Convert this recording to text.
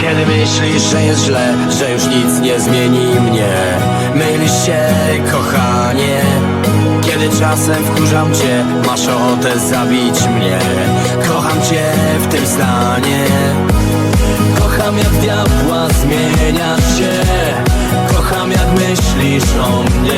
Kiedy myślisz, że jest źle, że już nic nie zmieni mnie? Mylisz się, kochanie. Kiedy czasem wkurzam cię, masz ochotę zabić mnie. Kocham cię w tym stanie. Kocham jak diabła zmieniasz się. Kocham jak myślisz o mnie.